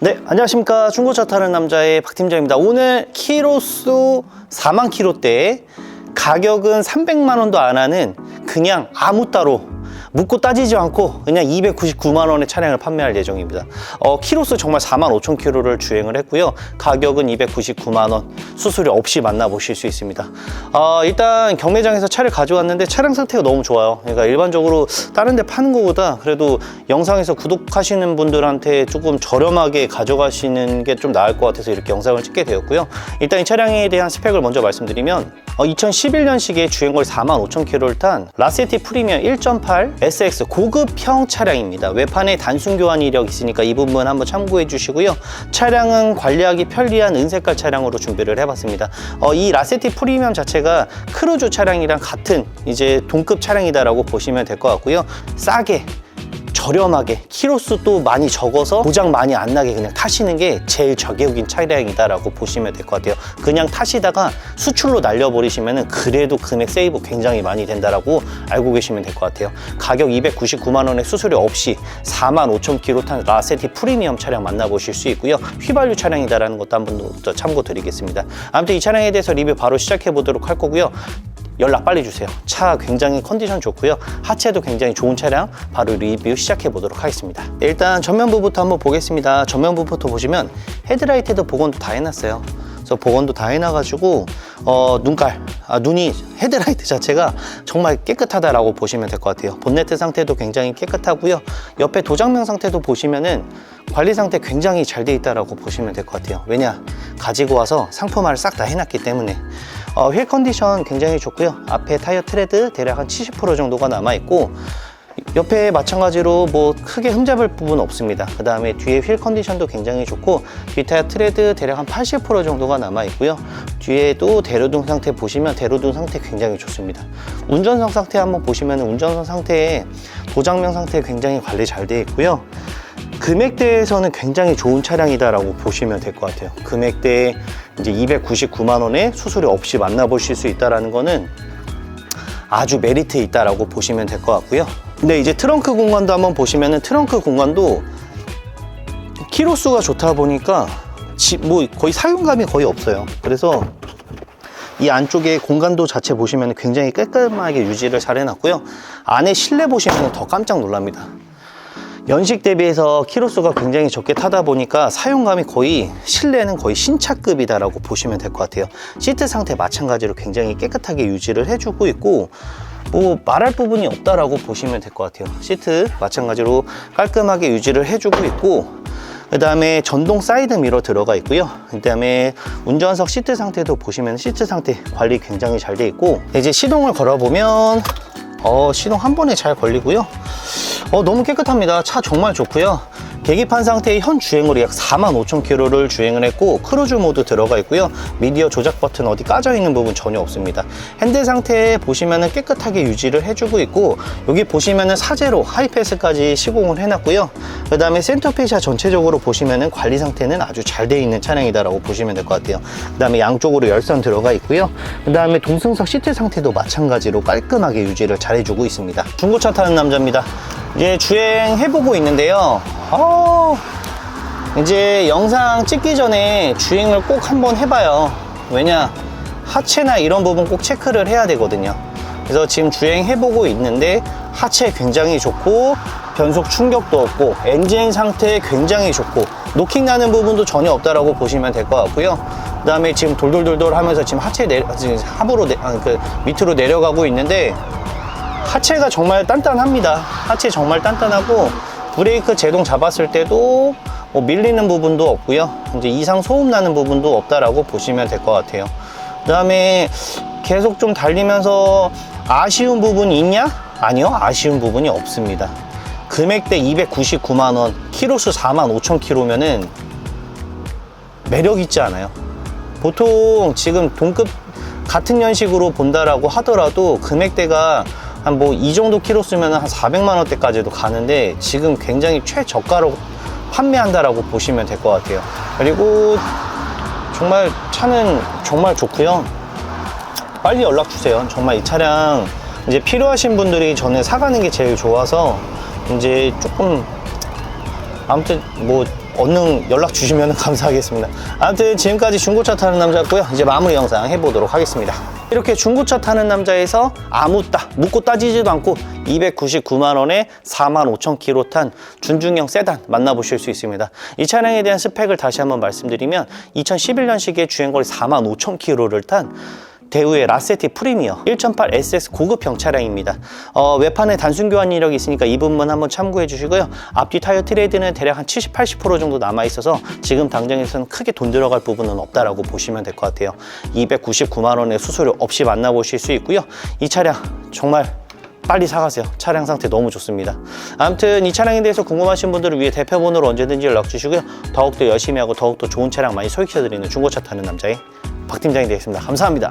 네, 안녕하십니까. 중고차 타는 남자의 박 팀장입니다. 오늘 키로수 4만 킬로대에 가격은 300만 원도 안 하는 그냥 아무 따로 묻고 따지지 않고 그냥 299만 원의 차량을 판매할 예정입니다. 어, 키로수 정말 4만 5천 킬로를 주행을 했고요. 가격은 299만 원 수수료 없이 만나보실 수 있습니다. 어, 일단 경매장에서 차를 가져왔는데 차량 상태가 너무 좋아요. 그러니까 일반적으로 다른 데 파는 것보다 그래도 영상에서 구독하시는 분들한테 조금 저렴하게 가져가시는 게 좀 나을 것 같아서 이렇게 영상을 찍게 되었고요. 일단 이 차량에 대한 스펙을 먼저 말씀드리면 어, 2011년식의 주행거리 4만 5천 킬로를 탄 라세티 프리미엄 1.8 SX 고급형 차량입니다. 외판에 단순 교환 이력 있으니까 이 부분 한번 참고해 주시고요. 차량은 관리하기 편리한 은색깔 차량으로 준비를 해봤습니다. 어, 이 라세티 프리미엄 자체가 크루즈 차량이랑 같은 이제 동급 차량이다라고 보시면 될 것 같고요. 싸게 저렴하게 키로수도 많이 적어서 고장 많이 안 나게 그냥 타시는 게 제일 저격인 차량이다라고 보시면 될 것 같아요. 그냥 타시다가 수출로 날려버리시면 그래도 금액 세이브 굉장히 많이 된다라고 알고 계시면 될 것 같아요. 가격 299만 원의 수수료 없이 4만 5천 킬로 탄 라세티 프리미엄 차량 만나보실 수 있고요. 휘발유 차량이다라는 것도 한번 더 참고 드리겠습니다. 아무튼 이 차량에 대해서 리뷰 바로 시작해 보도록 할 거고요. 연락 빨리 주세요. 차 굉장히 컨디션 좋고요. 하체도 굉장히 좋은 차량 바로 리뷰 시작해 보도록 하겠습니다. 일단 전면부부터 한번 보겠습니다. 전면부부터 보시면 헤드라이트도 복원도 다 해놨어요. 그래서 복원도 다 해놔가지고 어, 눈깔, 아, 눈이 헤드라이트 자체가 정말 깨끗하다라고 보시면 될 것 같아요. 본네트 상태도 굉장히 깨끗하고요. 옆에 도장면 상태도 보시면은 관리 상태 굉장히 잘 돼 있다라고 보시면 될 것 같아요. 왜냐 가지고 와서 상품화를 싹 다 해놨기 때문에 어, 휠 컨디션 굉장히 좋고요. 앞에 타이어 트레드 대략 한 70% 정도가 남아 있고 옆에 마찬가지로 뭐 크게 흠잡을 부분 없습니다. 그 다음에 뒤에 휠 컨디션도 굉장히 좋고 뒷타이어 트레드 대략 한 80% 정도가 남아 있고요. 뒤에도 대로등 상태 보시면 대로등 상태 굉장히 좋습니다. 운전석 상태 한번 보시면 운전석 상태에 도장면 상태 굉장히 관리 잘 되어 있고요. 금액대에서는 굉장히 좋은 차량이다라고 보시면 될 것 같아요. 금액대에 이제 299만 원에 수수료 없이 만나보실 수 있다라는 거는 아주 메리트 있다라고 보시면 될 것 같고요. 근데 이제 트렁크 공간도 한번 보시면은 트렁크 공간도 키로수가 좋다 보니까 지- 뭐 거의 사용감이 거의 없어요. 그래서 이 안쪽에 공간도 자체 보시면 굉장히 깔끔하게 유지를 잘 해놨고요. 안에 실내 보시면 더 깜짝 놀랍니다. 연식 대비해서 키로수가 굉장히 적게 타다 보니까 사용감이 거의 실내는 거의 신차급이다라고 보시면 될 것 같아요. 시트 상태 마찬가지로 굉장히 깨끗하게 유지를 해주고 있고 뭐 말할 부분이 없다라고 보시면 될 것 같아요. 시트 마찬가지로 깔끔하게 유지를 해주고 있고 그 다음에 전동 사이드 미러 들어가 있고요. 그 다음에 운전석 시트 상태도 보시면 시트 상태 관리 굉장히 잘 돼 있고 이제 시동을 걸어보면 어, 시동 한 번에 잘 걸리고요. 어, 너무 깨끗합니다. 차 정말 좋고요. 계기판 상태의 현 주행거리 약 4만 5천 킬로를 주행을 했고 크루즈 모드 들어가 있고요. 미디어 조작 버튼 어디 까져 있는 부분 전혀 없습니다. 핸들 상태 보시면은 깨끗하게 유지를 해주고 있고 여기 보시면은 사제로 하이패스까지 시공을 해놨고요. 그 다음에 센터페시아 전체적으로 보시면은 관리 상태는 아주 잘 되어 있는 차량이다라고 보시면 될 것 같아요. 그 다음에 양쪽으로 열선 들어가 있고요. 그 다음에 동승석 시트 상태도 마찬가지로 깔끔하게 유지를 잘 해주고 있습니다. 중고차 타는 남자입니다. 이제 주행해보고 있는데요. 어, 이제 영상 찍기 전에 주행을 꼭 한번 해봐요. 왜냐, 하체나 이런 부분 꼭 체크를 해야 되거든요. 그래서 지금 주행해보고 있는데 하체 굉장히 좋고 변속 충격도 없고 엔진 상태 굉장히 좋고 노킹 나는 부분도 전혀 없다라고 보시면 될 것 같고요. 그 다음에 지금 돌돌돌돌 하면서 지금 하체 내, 지금 하부로 내, 아니, 그 밑으로 내려가고 있는데 하체가 정말 단단합니다. 하체 정말 단단하고 브레이크 제동 잡았을 때도 뭐 밀리는 부분도 없고요. 이제 이상 소음 나는 부분도 없다라고 보시면 될 것 같아요. 그 다음에 계속 좀 달리면서 아쉬운 부분이 있냐? 아니요, 아쉬운 부분이 없습니다. 금액대 299만 원, 키로수 4만 5천 킬로면은 매력 있지 않아요. 보통 지금 동급 같은 연식으로 본다라고 하더라도 금액대가 한 뭐 이 정도 키로 쓰면 한 400만 원대까지도 가는데 지금 굉장히 최저가로 판매한다라고 보시면 될 것 같아요. 그리고 정말 차는 정말 좋고요. 빨리 연락 주세요. 정말 이 차량 이제 필요하신 분들이 전에 사가는 게 제일 좋아서 이제 조금 아무튼 뭐 얼른 연락 주시면 감사하겠습니다. 아무튼 지금까지 중고차 타는 남자였고요. 이제 마무리 영상 해보도록 하겠습니다. 이렇게 중고차 타는 남자에서 아무 따 묻고 따지지도 않고 299만 원에 4만 5천 킬로 탄 준중형 세단 만나보실 수 있습니다. 이 차량에 대한 스펙을 다시 한번 말씀드리면 2011년식의 주행거리 4만 5천 킬로를 탄 대우의 라세티 프리미어 1.8 SS 고급형 차량입니다. 어, 외판에 단순 교환 이력이 있으니까 이 부분 한번 참고해 주시고요. 앞뒤 타이어 트레이드는 대략 한 70, 80% 정도 남아 있어서 지금 당장에서는 크게 돈 들어갈 부분은 없다라고 보시면 될 것 같아요. 299만 원의 수수료 없이 만나보실 수 있고요. 이 차량 정말 빨리 사가세요. 차량 상태 너무 좋습니다. 아무튼 이 차량에 대해서 궁금하신 분들을 위해 대표번호로 언제든지 연락 주시고요. 더욱더 열심히 하고 더욱더 좋은 차량 많이 소개시켜드리는 중고차 타는 남자의 박 팀장이 되겠습니다. 감사합니다.